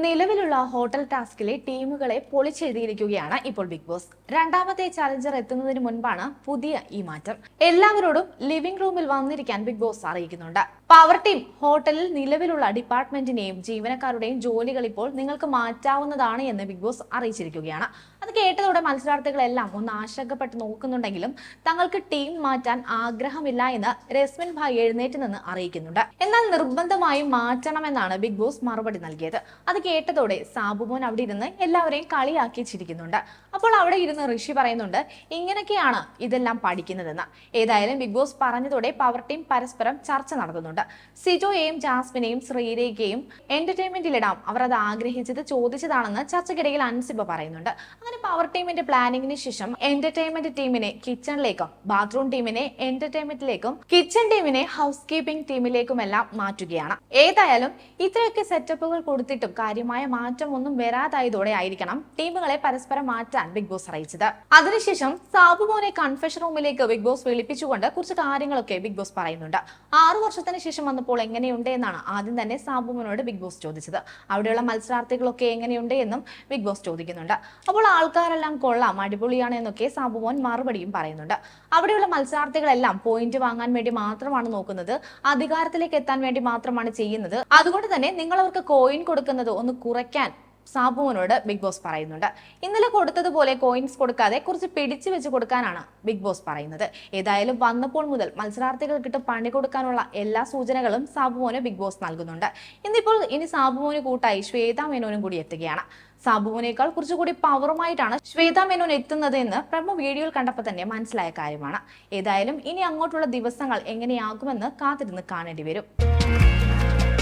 നിലവിലുള്ള ഹോട്ടൽ ടാസ്കിലെ ടീമുകളെ പൊളിച്ചെഴുതിയിരിക്കുകയാണ് ഇപ്പോൾ ബിഗ് ബോസ്. രണ്ടാമത്തെ ചാലഞ്ചർ എത്തുന്നതിന് മുൻപാണ് പുതിയ ഈ മാറ്റം. എല്ലാവരോടും ലിവിംഗ് റൂമിൽ വന്നിരിക്കാൻ ബിഗ് ബോസ് അറിയിക്കുന്നുണ്ട്. പവർ ടീം ഹോട്ടലിൽ നിലവിലുള്ള ഡിപ്പാർട്ട്മെന്റിനെയും ജീവനക്കാരുടെയും ജോലികൾ ഇപ്പോൾ നിങ്ങൾക്ക് മാറ്റാവുന്നതാണ് എന്ന് ബിഗ് ബോസ് അറിയിച്ചിരിക്കുകയാണ്. അത് കേട്ടതോടെ മത്സരാർത്ഥികളെല്ലാം ഒന്ന് ആശങ്കപ്പെട്ട് നോക്കുന്നുണ്ടെങ്കിലും തങ്ങൾക്ക് ടീം മാറ്റാൻ ആഗ്രഹമില്ല എന്ന് രസ്മിൻ ഭായ് എഴുന്നേറ്റ് നിന്ന് അറിയിക്കുന്നുണ്ട്. എന്നാൽ നിർബന്ധമായും മാറ്റണമെന്നാണ് ബിഗ് ബോസ് മറുപടി നൽകിയത്. അത് കേട്ടതോടെ സാബുമോൻ അവിടെ ഇരുന്ന് എല്ലാവരെയും കളിയാക്കി ചിരിക്കുന്നുണ്ട് അപ്പോൾ അവിടെ ഇരുന്ന് ഋഷി പറയുന്നുണ്ട് ഇങ്ങനെയൊക്കെയാണ് ഇതെല്ലാം പഠിക്കുന്നതെന്ന്. ഏതായാലും ബിഗ് ബോസ് പറഞ്ഞതോടെ പവർ ടീം പരസ്പരം ചർച്ച നടത്തുന്നുണ്ട്. സിജോയെയും ജാസ്മിനെയും ശ്രീരേഖയും എന്റർടൈൻമെന്റിലിടാം അവർ അത് ആഗ്രഹിച്ചത് ചോദിച്ചതാണെന്ന് ചർച്ചയ്ക്കിടയിൽ അൻസിബ പറയുന്നുണ്ട്. അങ്ങനെ പവർ ടീമിന്റെ പ്ലാനിങ്ങിന് ശേഷം എന്റർടൈൻമെന്റ് ടീമിനെ കിച്ചണിലേക്കും ബാത്റൂം ടീമിനെ എന്റർടൈൻമെന്റിലേക്കും കിച്ചൺ ടീമിനെ ഹൗസ് കീപ്പിംഗ് ടീമിലേക്കുമെല്ലാം മാറ്റുകയാണ്. ഏതായാലും ഇത്രയൊക്കെ സെറ്റപ്പുകൾ കൊടുത്തിട്ടും കാര്യമായ മാറ്റം ഒന്നും വരാതായതോടെ ആയിരിക്കണം ടീമുകളെ പരസ്പരം മാറ്റാൻ ബിഗ് ബോസ് അറിയിച്ചത്. അതിനുശേഷം സാബുമോനെ കൺഫെഷൻ റൂമിലേക്ക് ബിഗ് ബോസ് വിളിപ്പിച്ചുകൊണ്ട് കുറച്ച് കാര്യങ്ങളൊക്കെ ബിഗ് ബോസ് പറയുന്നുണ്ട്. ആറു വർഷത്തിന് ശേഷം വന്നപ്പോൾ എങ്ങനെയുണ്ട് എന്നാണ് ആദ്യം തന്നെ സാബുമോനോട് ബിഗ് ബോസ് ചോദിച്ചത്. അവിടെയുള്ള മത്സരാർത്ഥികളൊക്കെ എങ്ങനെയുണ്ട് എന്നും ബിഗ് ബോസ് ചോദിക്കുന്നുണ്ട്. അപ്പോൾ ആൾക്കാരെല്ലാം കൊള്ളാം അടിപൊളിയാണ് എന്നൊക്കെ സാബുമോൻ മറുപടിയും പറയുന്നുണ്ട്. അവിടെയുള്ള മത്സരാർത്ഥികളെല്ലാം പോയിന്റ് വാങ്ങാൻ വേണ്ടി മാത്രമാണ് നോക്കുന്നത് അധികാരത്തിലേക്ക് എത്താൻ വേണ്ടി മാത്രമാണ് ചെയ്യുന്നത്. അതുകൊണ്ട് തന്നെ നിങ്ങൾ അവർക്ക് കോയിൻ കൊടുക്കുന്നത് ഒന്ന് കുറയ്ക്കാൻ സാബുവിനോട് ബിഗ് ബോസ് പറയുന്നുണ്ട്. ഇന്നലെ കൊടുത്തതുപോലെ കോയിൻസ് കൊടുക്കാതെ കുറച്ച് പിടിച്ചു വെച്ച് കൊടുക്കാനാണ് ബിഗ് ബോസ് പറയുന്നത്. ഏതായാലും വന്നപ്പോൾ മുതൽ മത്സരാർത്ഥികൾക്കിട്ട് പണി കൊടുക്കാനുള്ള എല്ലാ സൂചനകളും സാബുമോന് ബിഗ് ബോസ് നൽകുന്നുണ്ട്. ഇന്നിപ്പോൾ ഇനി സാബുമോന് കൂട്ടായി ശ്വേത മേനോനും കൂടി എത്തുകയാണ്. സാബുവിനേക്കാൾ കുറച്ചുകൂടി പവറുമായിട്ടാണ് ശ്വേത മേനോൻ എത്തുന്നത് എന്ന് പ്രമോ വീഡിയോയിൽ കണ്ടപ്പോൾ തന്നെ മനസ്സിലായ കാര്യമാണ്. ഏതായാലും ഇനി അങ്ങോട്ടുള്ള ദിവസങ്ങൾ എങ്ങനെയാകുമെന്ന് കാത്തിരുന്ന് കാണേണ്ടി വരും.